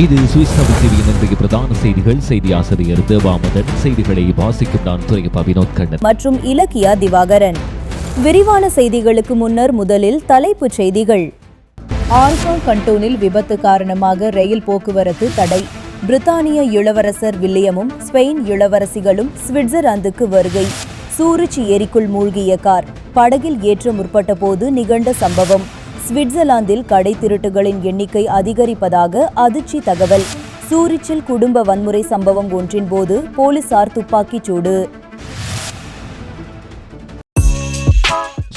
இது சுவிஸ் தமிழ் டிவியின் இன்றைய பிரதான செய்திகள். செய்தி ஆசிரியர் தேவாமதன் செய்திகளை வாசிக்கும் நான் துறையப்பா வினோத் கண்ணன். மற்றும் இலக்கியா திவாகரன். விரிவான செய்திகளுக்கு முன்னர் முதலில் தலைப்புச் செய்திகள். ஆர்கோ கண்டோனில் விபத்து காரணமாக ரயில் போக்குவரத்து தடை. பிரித்தானிய இளவரசர் வில்லியமும் ஸ்பெயின் இளவரசிகளும் சுவிட்சர்லாந்துக்கு வருகை. சூரிச்சி ஏரிக்குள் மூழ்கிய கார் படகில் ஏற்ற முற்பட்ட போது நிகழ்ந்த சம்பவம். சுவிட்சர்லாந்தில் கடை திருட்டுகளின் எண்ணிக்கை அதிகரிப்பதாக அதிர்ச்சி தகவல். சூரிச்சில் குடும்ப வன்முறை சம்பவம் ஒன்றின் போது போலீசார் துப்பாக்கிச்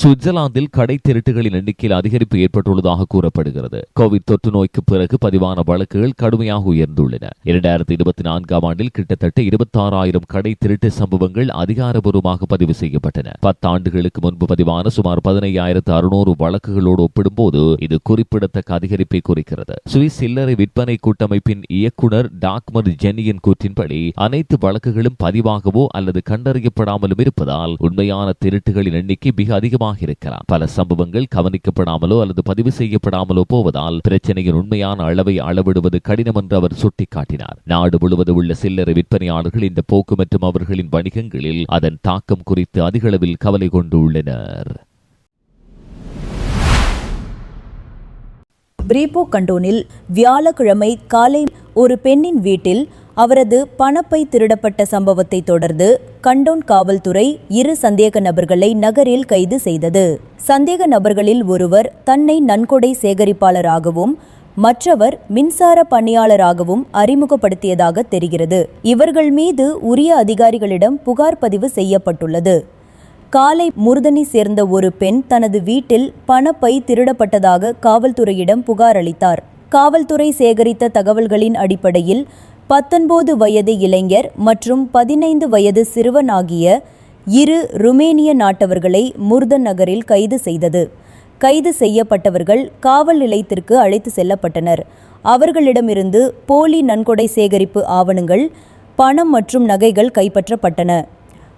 சுவிட்சர்லாந்தில் கடை திருட்டுகளின் எண்ணிக்கையில் அதிகரிப்பு ஏற்பட்டுள்ளதாக கூறப்படுகிறது. கோவிட் தொற்று நோய்க்கு பிறகு பதிவான வழக்குகள் கடுமையாக உயர்ந்துள்ளன. இரண்டாயிரத்தி இருபத்தி நான்காம் ஆண்டில் கிட்டத்தட்ட இருபத்தாறாயிரம் கடை திருட்டு சம்பவங்கள் அதிகாரபூர்வமாக பதிவு செய்யப்பட்டன. பத்தாண்டுகளுக்கு முன்பு பதிவான சுமார் பதினையாயிரத்து அறுநூறு வழக்குகளோடு ஒப்பிடும்போது இது குறிப்பிடத்தக்க அதிகரிப்பை குறிக்கிறது. சுவிஸ் சில்லறை விற்பனை கூட்டமைப்பின் இயக்குனர் டாக்மர் ஜென்னியின் கூற்றின்படி அனைத்து வழக்குகளும் பதிவாகவோ அல்லது கண்டறியப்படாமலும் இருப்பதால் உண்மையான திருட்டுகளின் எண்ணிக்கை மிக அதிகமாக காரணமாக இருக்கலாம். பல சம்பவங்கள் கவனிக்கப்படாமலோ அல்லது பதிவு செய்யப்படாமலோ போவதால் பிரச்சனையின் உண்மையான அளவை அளவிடுவது கடினம் என்று அவர் சுட்டிக்காட்டினார். நாடு முழுவதும் உள்ள சில்லறை விற்பனையாளர்கள் இந்த போக்கு மற்றும் அவர்களின் வணிகங்களில் அதன் தாக்கம் குறித்து அதிகளவில் கவலை கொண்டுள்ளனர் பிரீபோ கண்டோனில் வியாழக்கிழமை காலை ஒரு பெண்ணின் வீட்டில் அவரது பணப்பை திருடப்பட்ட சம்பவத்தை தொடர்ந்து கண்டோன் காவல்துறை இரு சந்தேக நபர்களை நகரில் கைது செய்தது. சந்தேக நபர்களில் ஒருவர் தன்னை நன்கொடை சேகரிப்பாளராகவும் மற்றவர் மின்சார பணியாளராகவும் அறிமுகப்படுத்தியதாக தெரிகிறது. இவர்கள் மீது உரிய அதிகாரிகளிடம் புகார் பதிவு செய்யப்பட்டுள்ளது. காலை முருதனி சேர்ந்த ஒரு பெண் தனது வீட்டில் பணப்பை திருடப்பட்டதாக காவல்துறையிடம் புகார் அளித்தார். காவல்துறை சேகரித்த தகவல்களின் அடிப்படையில் பத்தொன்பது வயது இளைஞர் மற்றும் பதினைந்து வயது சிறுவன் ஆகிய இரு ருமேனிய நாட்டவர்களை முர்தன் நகரில் கைது செய்தது. கைது செய்யப்பட்டவர்கள் காவல் நிலையத்திற்கு அழைத்து செல்லப்பட்டனர். அவர்களிடமிருந்து போலி நன்கொடை சேகரிப்பு ஆவணங்கள் பணம் மற்றும் நகைகள் கைப்பற்றப்பட்டன.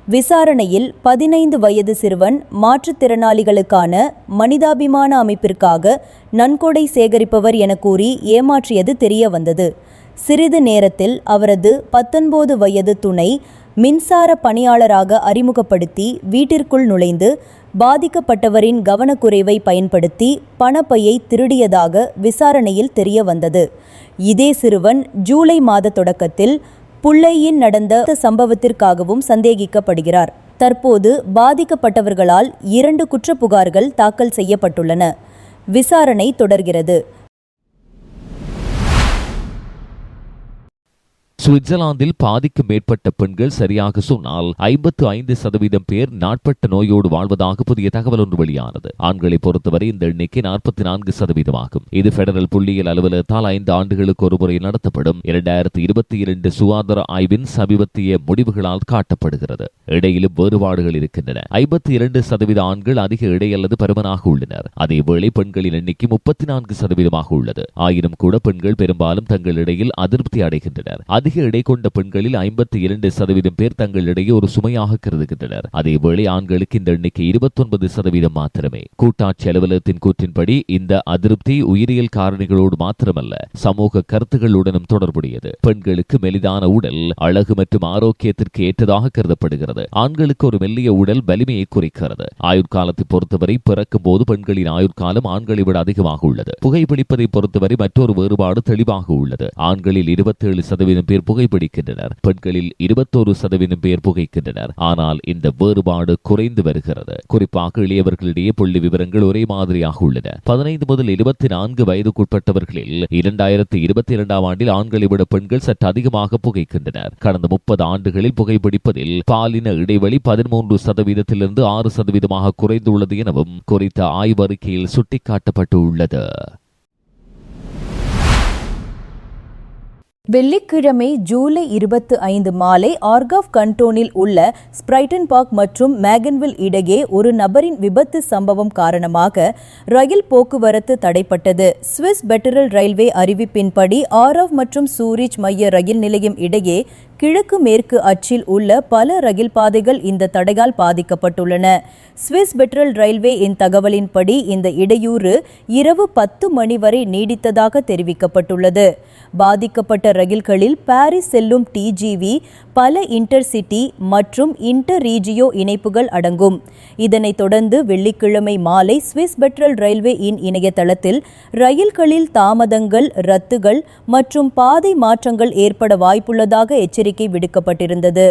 விசாரணையில் பதினைந்து வயது சிறுவன் மாற்றுத்திறனாளிகளுக்கான மனிதாபிமான அமைப்பிற்காக நன்கொடை சேகரிப்பவர் என கூறி ஏமாற்றியது தெரிய வந்தது சிறிது நேரத்தில் அவரது பத்தொன்பது வயது துணை மின்சார பணியாளராக அறிமுகப்படுத்தி வீட்டிற்குள் நுழைந்து பாதிக்கப்பட்டவரின் கவனக்குறைவை பயன்படுத்தி பணப்பையை திருடியதாக விசாரணையில் தெரிய வந்தது இதே சிறுவன் ஜூலை மாத தொடக்கத்தில் புள்ளையின் நடந்த சம்பவத்திற்காகவும் சந்தேகிக்கப்படுகிறார். தற்போது பாதிக்கப்பட்டவர்களால் இரண்டு குற்ற புகார்கள் தாக்கல் செய்யப்பட்டுள்ளன. விசாரணை தொடர்கிறது. சுவிட்சர்லாந்தில் பாதிக்கும் மேற்பட்ட பெண்கள் சரியாக சொன்னால் ஐம்பத்து ஐந்து சதவீதம் பேர் நாட்பட்ட நோயோடு வாழ்வதாக புதிய தகவல் ஒன்று வெளியானது. ஆண்களை பொறுத்தவரை இந்த எண்ணிக்கை நாற்பத்தி நான்கு சதவீதமாகும். இது பெடரல் புள்ளியியல் அலுவலகத்தால் ஐந்து ஆண்டுகளுக்கு ஒருமுறை நடத்தப்படும். இரண்டாயிரத்தி இருபத்தி இரண்டு சுகாதார ஆய்வின் சமீபத்திய முடிவுகளால் காட்டப்படுகிறது. இடையிலும் வேறுபாடுகள் இருக்கின்றன. ஐம்பத்தி இரண்டு சதவீத ஆண்கள் அதிக இடை அல்லது பருமனாக உள்ளனர். அதேவேளை பெண்களின் எண்ணிக்கை முப்பத்தி நான்கு சதவீதமாக உள்ளது. ஆயினும் கூட பெண்கள் பெரும்பாலும் தங்கள் இடையில் அதிருப்தி அடைகின்றனர். அதிக அதிக எடை கொண்ட பெண்களில் ஐம்பத்தி இரண்டு சதவீதம் பேர் தங்களிடையே ஒரு சுமையாக கருதுகின்றனர். அதேவேளை ஆண்களுக்கு இந்த எண்ணிக்கை இருபத்தொன்பது சதவீதம் மாத்திரமே. கூட்டாட்சி அலுவலகத்தின் கூற்றின்படி இந்த அதிருப்தி உயிரியல் காரணிகளோடு மாத்திரமல்ல சமூக கருத்துகளுடனும் தொடர்புடையது. பெண்களுக்கு மெலிதான உடல் அழகு மற்றும் ஆரோக்கியத்திற்கு ஏற்றதாக கருதப்படுகிறது. ஆண்களுக்கு ஒரு மெல்லிய உடல் வலிமையை குறைக்கிறது. ஆயுட்காலத்தை பொறுத்தவரை பிறக்கும் போது பெண்களின் ஆயுட்காலம் ஆண்களை விட அதிகமாக உள்ளது. புகைப்பிடிப்பதை பொறுத்தவரை மற்றொரு வேறுபாடு தெளிவாக உள்ளது. ஆண்களில் இருபத்தேழு சதவீதம் பேர் புகைப்பிடிக்கின்றனர் பெண்களில் இருபத்தோரு சதவீதம் பேர் புகைக்கின்றனர். ஆனால் இந்த வேறுபாடு குறைந்து வருகிறது. குறிப்பாக இளையவர்களிடையே புள்ளி விவரங்கள் ஒரே மாதிரியாக உள்ளன. பதினைந்து முதல் இருபத்தி நான்கு வயதுக்குட்பட்டவர்களில் இரண்டாயிரத்தி இருபத்தி இரண்டாம் ஆண்டில் ஆண்களை விட பெண்கள் சற்று அதிகமாக புகைக்கின்றனர். கடந்த முப்பது ஆண்டுகளில் புகைப்பிடிப்பதில் பாலின இடைவெளி பதிமூன்று சதவீதத்திலிருந்து ஆறு சதவீதமாக குறைந்துள்ளது எனவும் குறித்த ஆய்வறிக்கையில் சுட்டிக்காட்டப்பட்டுள்ளது. வெள்ளிக்கிழமை ஜூலை இருபத்து ஐந்து மாலை ஆர்காஃப் கண்டோனில் உள்ள ஸ்பிரைட்டன் பார்க் மற்றும் மேகன்வில் இடையே ஒரு நபரின் விபத்து சம்பவம் காரணமாக ரயில் போக்குவரத்து தடைப்பட்டது. சுவிஸ் பெட்டரல் ரயில்வே அறிவிப்பின்படி ஆரவ் மற்றும் சூரிச் மைய ரயில் நிலையம் இடையே கிழக்கு மேற்கு அச்சில் உள்ள பல ரயில் பாதைகள் இந்த தடையால் பாதிக்கப்பட்டுள்ளன. சுவிஸ் பெட்ரல் ரயில்வே இன் தகவலின்படி இந்த இடையூறு இரவு பத்து மணி வரை நீடித்ததாக தெரிவிக்கப்பட்டுள்ளது. பாதிக்கப்பட்ட ரயில்களில் பாரிஸ் செல்லும் டிஜிவி பல இன்டர்சிட்டி மற்றும் இன்டர் ரீஜியோ இணைப்புகள் அடங்கும். இதனைத் தொடர்ந்து வெள்ளிக்கிழமை மாலை சுவிஸ் பெட்ரல் ரயில்வே இன் இணையதளத்தில் ரயில்களில் தாமதங்கள் ரத்துகள் மற்றும் பாதை மாற்றங்கள் ஏற்பட வாய்ப்புள்ளதாக எச்சரிக்கை விடுக்கப்பட்டிருந்தது.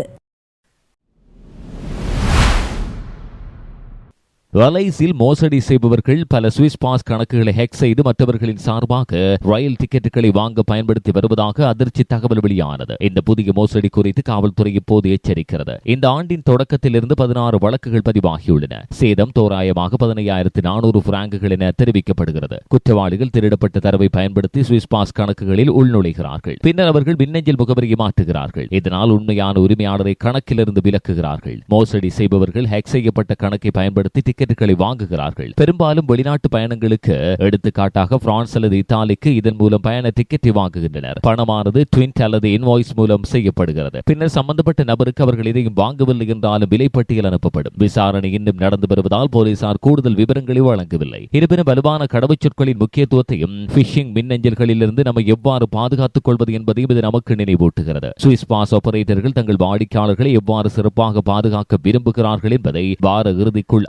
வலைஸில் மோசடி செய்பவர்கள் பல சுவிஸ் பாஸ் கணக்குகளை ஹேக் செய்து மற்றவர்களின் சார்பாக ரயில் டிக்கெட்டுகளை வாங்க பயன்படுத்தி வருவதாக அதிர்ச்சி தகவல் வெளியானது. இந்த புதிய மோசடி குறித்து காவல்துறை இப்போது எச்சரிக்கிறது. இந்த ஆண்டின் தொடக்கத்திலிருந்து பதினாறு வழக்குகள் பதிவாகியுள்ளன. சேதம் தோராயமாக பதினையாயிரத்து நானூறு பிராங்குகள் என தெரிவிக்கப்படுகிறது. குற்றவாளிகள் திருடப்பட்ட தரவை பயன்படுத்தி சுவிஸ் பாஸ் கணக்குகளில் உள்நுழைகிறார்கள். பின்னர் அவர்கள் மின்னஞ்சல் முகவரியை மாற்றுகிறார்கள். இதனால் உண்மையான உரிமையாளரை கணக்கிலிருந்து விலக்குகிறார்கள். மோசடி செய்பவர்கள் ஹேக் செய்யப்பட்ட கணக்கை பயன்படுத்தி டிக்கெட் டிக்கெட்டுகளை வாங்குகிறார்கள். பெரும்பாலும் வெளிநாட்டு பயணங்களுக்கு எடுத்துக்காட்டாக பிரான்ஸ் அல்லது இத்தாலிக்கு இதன் மூலம் பயண டிக்கெட்டை வாங்குகின்றனர். பணமானது ட்வின்ட் அல்லது இன்வாய்ஸ் மூலம் செய்யப்படுகிறது. பின்னர் சம்பந்தப்பட்ட நபருக்கு அவர்கள் எதையும் வாங்கவில்லை என்றாலும் விலைப்பட்டியல் அனுப்பப்படும். விசாரணை இன்னும் நடந்து வருவதால் போலீசார் கூடுதல் விவரங்களை வழங்கவில்லை. இருப்பினும் வலுவான கடவுச்சொற்களின் முக்கியத்துவத்தையும் பிஷிங் மின்னஞ்சல்களிலிருந்து நம்மை எவ்வாறு பாதுகாத்துக் கொள்வது என்பதையும் இது நமக்கு நினைவூட்டுகிறது. சுவிஸ் பாஸ் ஆபரேட்டர்கள் தங்கள் வாடிக்கையாளர்களை எவ்வாறு சிறப்பாக பாதுகாக்க விரும்புகிறார்கள் என்பதை வார இறுதிக்குள்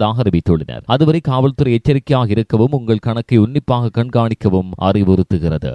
அறிவிப்பதாக அறிவித்துள்ளனர். அதுவரை காவல்துறை எச்சரிக்கையாக இருக்கவும் உங்கள் கணக்கை உன்னிப்பாக கண்காணிக்கவும் அறிவுறுத்துகிறது.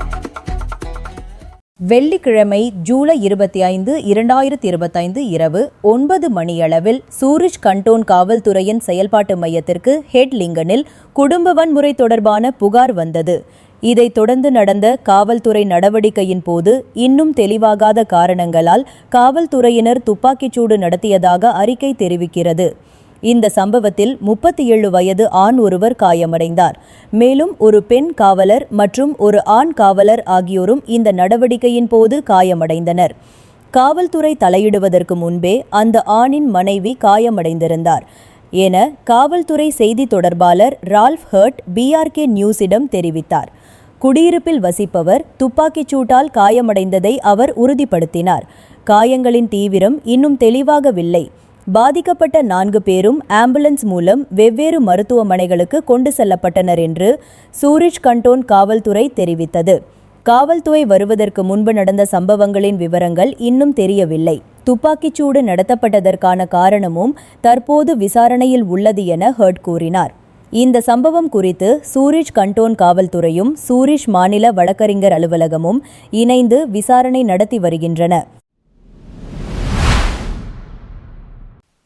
வெள்ளிக்கிழமை ஜூலை இருபத்தி ஐந்து இரண்டாயிரத்தி இருபத்தைந்து இரவு ஒன்பது மணியளவில் சூரிஷ் கண்டோன் காவல்துறையின் செயல்பாட்டு மையத்திற்கு ஹெட்லிங்கனில் குடும்ப வன்முறை தொடர்பான புகார் வந்தது. இதைத் தொடர்ந்து நடந்த காவல்துறை நடவடிக்கையின் போது இன்னும் தெளிவாகாத காரணங்களால் காவல்துறையினர் துப்பாக்கிச்சூடு நடத்தியதாக அறிக்கை தெரிவிக்கிறது. இந்த சம்பவத்தில் முப்பத்தி ஏழு வயது ஆண் ஒருவர் காயமடைந்தார். மேலும் ஒரு பெண் காவலர் மற்றும் ஒரு ஆண் காவலர் ஆகியோரும் இந்த நடவடிக்கையின் போது காயமடைந்தனர். காவல்துறை தலையிடுவதற்கு முன்பே அந்த ஆணின் மனைவி காயமடைந்திருந்தார். என காவல்துறை செய்தி தொடர்பாளர் ரால்ஃப் ஹர்ட் பிஆர்கே நியூஸிடம் தெரிவித்தார். குடியிருப்பில் வசிப்பவர் துப்பாக்கிச் சூட்டால் காயமடைந்ததை அவர் உறுதிப்படுத்தினார். காயங்களின் தீவிரம் இன்னும் தெளிவாகவில்லை. பாதிக்கப்பட்ட நான்கு பேரும் ஆம்புலன்ஸ் மூலம் வெவ்வேறு மருத்துவமனைகளுக்கு கொண்டு செல்லப்பட்டனர் என்று சூரிஷ் கண்டோன் காவல்துறை தெரிவித்தது. காவல்துறை வருவதற்கு முன்பு நடந்த சம்பவங்களின் விவரங்கள் இன்னும் தெரியவில்லை. துப்பாக்கிச்சூடு நடத்தப்பட்டதற்கான காரணமும் தற்போது விசாரணையில் உள்ளது என ஹர்ட் கூறினார். இந்த சம்பவம் குறித்து சூரிஷ் கண்டோன் காவல்துறையும் சூரிஷ் மாநில வழக்கறிஞர் அலுவலகமும் இணைந்து விசாரணை நடத்தி வருகின்றன.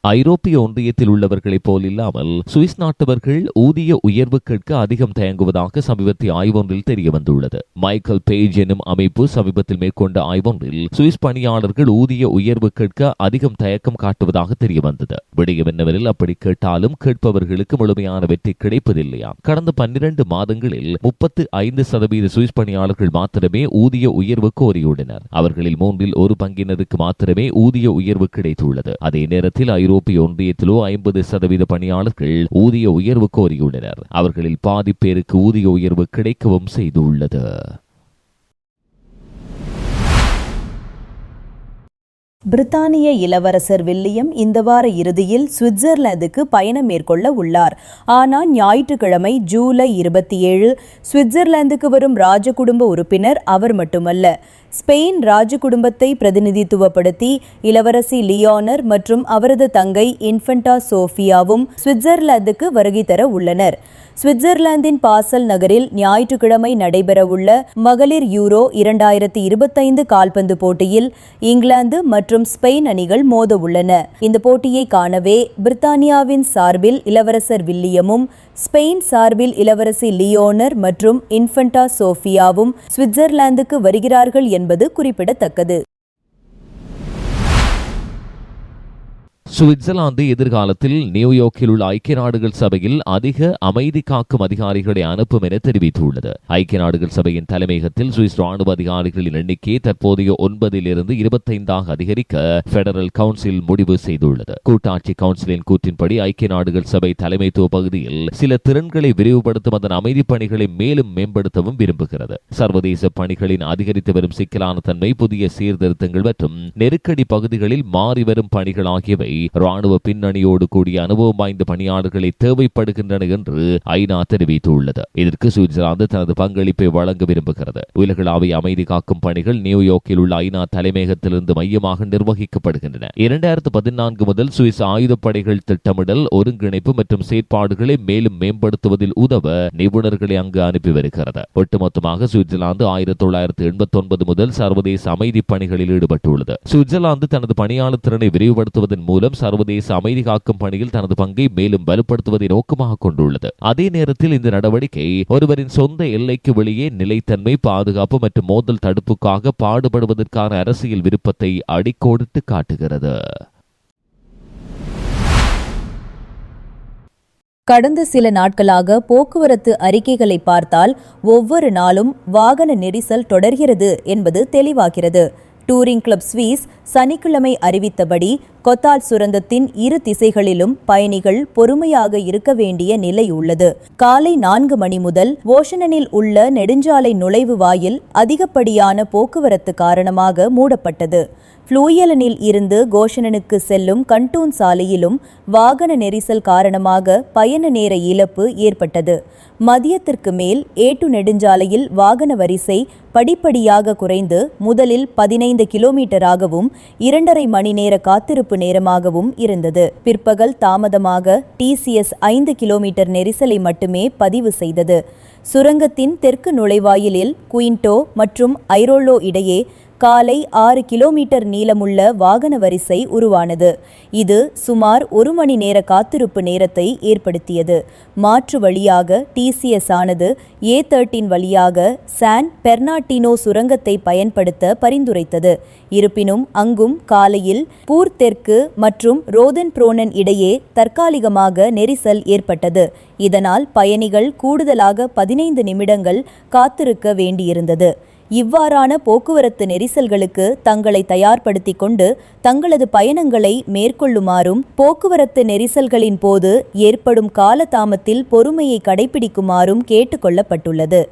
ஐரோப்பிய ஒன்றியத்தில் உள்ளவர்களைப் போல் இல்லாமல் சுவிஸ் நாட்டவர்கள் ஊதிய உயர்வு கேட்க அதிகம் தயங்குவதாக சமீபத்திய ஆய்வொன்றில் தெரிய வந்துள்ளது மைக்கேல் பேஜ் எனும் அமைப்பு சமீபத்தில் மேற்கொண்ட ஆய்வொன்றில் சுவிஸ் பணியாளர்கள் ஊதிய உயர்வு கேட்க அதிகம் தயக்கம் காட்டுவதாக தெரிய வந்தது விடயம் என்னவெனில் அப்படி கேட்டாலும் கேட்பவர்களுக்கு முழுமையான வெற்றி கிடைப்பதில்லையா? கடந்த பன்னிரண்டு மாதங்களில் முப்பத்து ஐந்து சதவீத சுவிஸ் பணியாளர்கள் மாத்திரமே ஊதிய உயர்வு கோரியுள்ளனர். அவர்களில் மூன்றில் ஒரு பங்கினருக்கு மாத்திரமே ஊதிய உயர்வு கிடைத்துள்ளது. அதே நேரத்தில் ஐரோப்பிய ஐரோப்பிய ஒன்றியத்திலோ ஐம்பது சதவீத பணியாளர்கள் ஊதிய உயர்வு கோரியுள்ளனர். அவர்களில் பாதி பேருக்கு ஊதிய உயர்வு கிடைக்கவும் செய்துள்ளது. பிரித்தானிய இளவரசர் வில்லியம் இந்த வார இறுதியில் சுவிட்சர்லாந்துக்கு பயணம் மேற்கொள்ள உள்ளார். ஆனால் ஞாயிற்றுக்கிழமை ஜூலை இருபத்தி ஏழு சுவிட்சர்லாந்துக்கு வரும் ராஜகுடும்ப உறுப்பினர் அவர் மட்டுமல்ல. ஸ்பெயின் ராஜகுடும்பத்தை பிரதிநிதித்துவப்படுத்தி இளவரசி லியோனர் மற்றும் அவரது தங்கை இன்ஃபென்டா சோஃபியாவும் சுவிட்சர்லாந்துக்கு வருகை தர உள்ளனர். சுவிட்சர்லாந்தின் பாசல் நகரில் ஞாயிற்றுக்கிழமை நடைபெறவுள்ள மகளிர் யூரோ இரண்டாயிரத்தி இருபத்தைந்து கால்பந்து போட்டியில் இங்கிலாந்து மற்றும் ஸ்பெயின் அணிகள் மோத உள்ளன. இந்த போட்டியை காணவே பிரித்தானியாவின் சார்பில் இளவரசர் வில்லியமும் ஸ்பெயின் சார்பில் இளவரசி லியோனர் மற்றும் இன்ஃபண்டா சோஃபியாவும் சுவிட்சர்லாந்துக்கு வருகிறார்கள் என்பது குறிப்பிடத்தக்கது. சுவிட்சர்லாந்து எதிர்காலத்தில் நியூயார்க்கில் உள்ள ஐக்கிய நாடுகள் சபையில் அதிக அமைதி காக்கும் அதிகாரிகளை அனுப்பும் என தெரிவித்துள்ளது. ஐக்கிய நாடுகள் சபையின் தலைமையகத்தில் சுவிஸ் ராணுவ அதிகாரிகளின் எண்ணிக்கை தற்போதைய ஒன்பதிலிருந்து இருபத்தைந்தாக அதிகரிக்க பெடரல் கவுன்சில் முடிவு செய்துள்ளது. கூட்டாட்சி கவுன்சிலின் கூற்றின்படி ஐக்கிய நாடுகள் சபை தலைமைத்துவ பகுதியில் சில திறன்களை விரிவுபடுத்தும் அதன் அமைதி பணிகளை மேலும் மேம்படுத்தவும் விரும்புகிறது. சர்வதேச பணிகளின் அதிகரித்து வரும் சிக்கலான தன்மை புதிய சீர்திருத்தங்கள் மற்றும் நெருக்கடி பகுதிகளில் மாறி வரும் பணிகள் ஆகியவை ராணுவ பின்னணியோடு கூடிய அனுபவம் வாய்ந்த பணியாளர்களை தேவைப்படுகின்றன என்று ஐநா தெரிவித்துள்ளது. இதற்கு சுவிட்சர்லாந்து தனது பங்களிப்பை வழங்க விரும்புகிறது. உலகளாவிய அமைதி காக்கும் பணிகள் நியூயார்க்கில் உள்ள ஐநா தலைமையகத்திலிருந்து மையமாக நிர்வகிக்கப்படுகின்றன. இரண்டாயிரத்து பதினான்கு முதல் சுவிஸ் ஆயுதப்படைகள் திட்டமிடல் ஒருங்கிணைப்பு மற்றும் செயற்பாடுகளை மேலும் மேம்படுத்துவதில் உதவ நிபுணர்களை அங்கு அனுப்பி வருகிறது. ஒட்டுமொத்தமாக சுவிட்சர்லாந்து ஆயிரத்தி தொள்ளாயிரத்து எண்பத்தி ஒன்பது முதல் சர்வதேச அமைதி பணிகளில் ஈடுபட்டுள்ளது. சுவிட்சர்லாந்து தனது பணியாளர் திறனை விரிவுபடுத்துவதன் மூலம் மூலம் சர்வதேச அமைதி காக்கும் பணியில் தனது பங்கை மேலும் வலுப்படுத்துவதை நோக்கமாக கொண்டுள்ளது. அதே நேரத்தில் இந்த நடவடிக்கை ஒருவரின் சொந்த எல்லைக்கு வெளியே நிலைத்தன்மை பாதுகாப்பு மற்றும் மோதல் தடுப்புக்காக பாடுபடுவதற்கான அரசியல் விருப்பத்தை அடிக்கோடிட்டு காட்டுகிறது. கடந்த சில நாட்களாக போக்குவரத்து அறிக்கைகளை பார்த்தால் ஒவ்வொரு நாளும் வாகன நெரிசல் தொடர்கிறது என்பது தெளிவாகிறது. டூரிங் கிளப் ஸ்வீஸ் சனிக்கிழமை அறிவித்தபடி கொத்தால் சுரங்கத்தின் இரு திசைகளிலும் பயணிகள் பொறுமையாக இருக்க வேண்டிய நிலை உள்ளது. காலை நான்கு மணி முதல் ஓஷனனில் உள்ள நெடுஞ்சாலை நுழைவு வாயில் அதிகப்படியான போக்குவரத்து காரணமாக மூடப்பட்டது. ஃப்ளூயலனில் இருந்து கோஷனனுக்கு செல்லும் கண்டூன் சாலையிலும் வாகன நெரிசல் காரணமாக பயண நேர இழப்பு ஏற்பட்டது. மதியத்திற்கு மேல் ஏட்டு நெடுஞ்சாலையில் வாகன வரிசை படிப்படியாக குறைந்து முதலில் பதினைந்து கிலோமீட்டராகவும் இரண்டரை மணி நேர காத்திருப்பு நேரமாகவும் இருந்தது. பிற்பகல் தாமதமாக டிசிஎஸ் ஐந்து கிலோமீட்டர் நெரிசலை மட்டுமே பதிவு செய்தது. சுரங்கத்தின் தெற்கு நுழைவாயிலில் குயின்டோ மற்றும் ஐரோலோ இடையே காலை ஆறு கிலோமீட்டர் நீளமுள்ள வாகன வரிசை உருவானது. இது சுமார் ஒரு மணி நேர காத்திருப்பு நேரத்தை ஏற்படுத்தியது. மாற்று வழியாக டிசிஎஸ் ஆனது ஏ தேர்ட்டின் வழியாக சான் பெர்னாட்டினோ சுரங்கத்தை பயன்படுத்த பரிந்துரைத்தது. இருப்பினும் அங்கும் காலையில் பூர் தெற்கு மற்றும் ரோதன் புரோனன் இடையே தற்காலிகமாக நெரிசல் ஏற்பட்டது. இதனால் பயணிகள் கூடுதலாக பதினைந்து நிமிடங்கள் காத்திருக்க வேண்டியிருந்தது. இவ்வாறான போக்குவரத்து நெரிசல்களுக்கு தங்களை தயார்படுத்தி கொண்டு தங்களது பயணங்களை மேற்கொள்ளுமாறும் போக்குவரத்து நெரிசல்களின் போது ஏற்படும் காலதாமத்தில் பொறுமையை கடைபிடிக்குமாறும் கேட்டுக்கொள்ளப்பட்டுள்ளது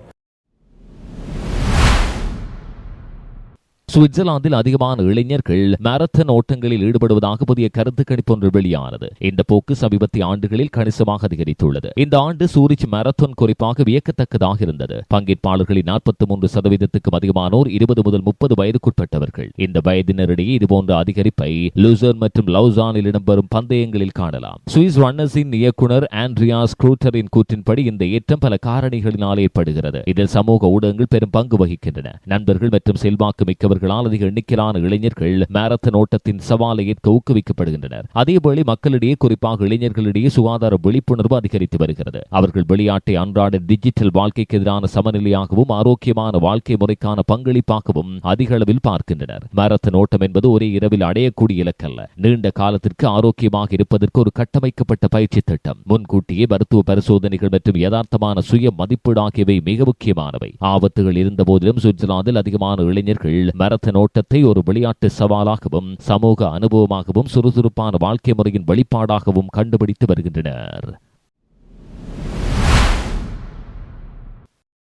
சுவிட்சர்லாந்தில் அதிகமான இளைஞர்கள் மாரத்தான் ஓட்டங்களில் ஈடுபடுவதாக புதிய கருத்து கணிப்பு ஒன்று வெளியானது. இந்த போக்கு சமீபத்திய ஆண்டுகளில் கணிசமாக அதிகரித்துள்ளது. இந்த ஆண்டு சூரிச் மாரத்தான் குறிப்பாக வியக்கத்தக்கதாக இருந்தது. பங்கேற்பாளர்களின் நாற்பத்தி மூன்று சதவீதத்துக்கும் அதிகமானோர் இருபது முதல் முப்பது வயதுக்குட்பட்டவர்கள். இந்த வயதினரிடையே இதுபோன்ற அதிகரிப்பை லூசர் மற்றும் லவுசானில் இடம்பெறும் பந்தயங்களில் காணலாம். சுவிஸ் ரன்னர்ஸின் இயக்குனர் ஆண்ட்ரியா ஸ்க்ரூட்டரின் கூற்றின்படி இந்த ஏற்றம் பல காரணிகளினால் ஏற்படுகிறது. இதில் சமூக ஊடகங்கள் பெரும் பங்கு வகிக்கின்றன. நண்பர்கள் மற்றும் செல்வாக்கு இளைஞர்களால் அதிக எண்ணிக்கையிலான இளைஞர்கள் மாரத்தன் ஓட்டத்தின் சவாலை ஏற்க ஊக்குவிக்கப்படுகின்றனர் அதேவேளை மக்களிடையே குறிப்பாக இளைஞர்களிடையே சுகாதார விழிப்புணர்வு அதிகரித்து வருகிறது. அவர்கள் விளையாட்டை அன்றாட டிஜிட்டல் வாழ்க்கைக்கு எதிரான சமநிலையாகவும் ஆரோக்கியமான வாழ்க்கை முறைக்கான பங்களிப்பாகவும் அதிக அளவில் பார்க்கின்றனர். மாரத்தன் ஓட்டம் என்பது ஒரே இரவில் அடையக்கூடிய இலக்கல்ல. நீண்ட காலத்திற்கு ஆரோக்கியமாக இருப்பதற்கு ஒரு கட்டமைக்கப்பட்ட பயிற்சி திட்டம். முன்கூட்டியே மருத்துவ பரிசோதனைகள் மற்றும் யதார்த்தமான சுய மதிப்பீடு ஆகியவை மிக முக்கியமானவை. ஆபத்துகள் இருந்த போதிலும் சுவிட்சர்லாந்தில் அதிகமான இளைஞர்கள் மரத்தன் ஓட்டத்தை ஒரு விளையாட்டு சவாலாகவும் சமூக அனுபவமாகவும் சுறுசுறுப்பான வாழ்க்கை முறையின் வெளிப்பாடாகவும் கண்டுபிடித்து வருகின்றனர்.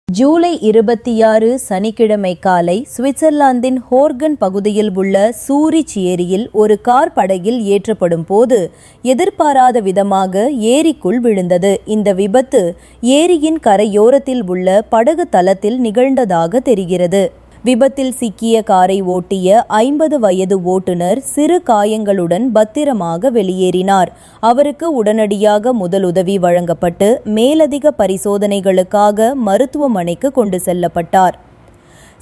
ஜூலை இருபத்தி ஆறு சனிக்கிழமை காலை சுவிட்சர்லாந்தின் ஹோர்கன் பகுதியில் உள்ள சூரிச் ஏரியில் ஒரு கார் படகில் ஏற்றப்படும் போது எதிர்பாராத விதமாக ஏரிக்குள் விழுந்தது. இந்த விபத்து ஏரியின் கரையோரத்தில் உள்ள படகு தளத்தில் நிகழ்ந்ததாக தெரிகிறது. விபத்தில் சிக்கிய காரை ஓட்டிய ஐம்பது வயது ஓட்டுநர் சிறு காயங்களுடன் பத்திரமாக வெளியேறினார். அவருக்கு உடனடியாக முதலுதவி வழங்கப்பட்டு மேலதிக பரிசோதனைகளுக்காக மருத்துவமனைக்கு கொண்டு செல்லப்பட்டார்.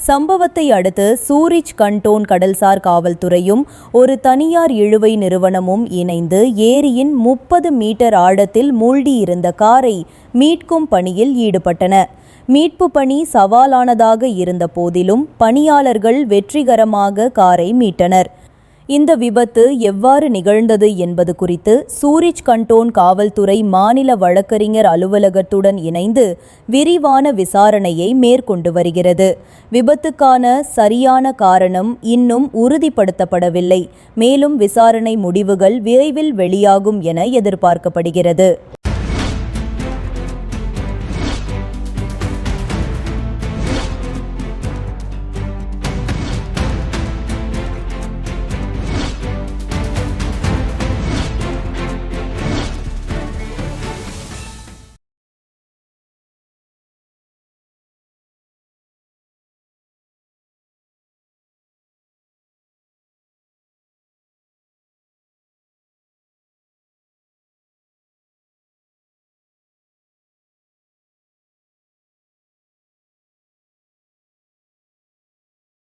சம்பவத்தை அடுத்து சூரிச் கண்டோன் கடல்சார் காவல்துறையும் ஒரு தனியார் இழுவை நிறுவனமும் இணைந்து ஏரியின் முப்பது மீட்டர் ஆழத்தில் மூழ்கியிருந்த காரை மீட்கும் பணியில் ஈடுபட்டன. மீட்பு பணி சவாலானதாக இருந்த போதிலும் பணியாளர்கள் வெற்றிகரமாக காரை மீட்டனர். இந்த விபத்து எவ்வாறு நிகழ்ந்தது என்பது குறித்து சூரிச் கண்டோன் காவல்துறை மாநில வழக்கறிஞர் அலுவலகத்துடன் இணைந்து விரிவான விசாரணையை மேற்கொண்டு வருகிறது. விபத்துக்கான சரியான காரணம் இன்னும் உறுதிப்படுத்தப்படவில்லை. மேலும் விசாரணை முடிவுகள் விரைவில் வெளியாகும் என எதிர்பார்க்கப்படுகிறது.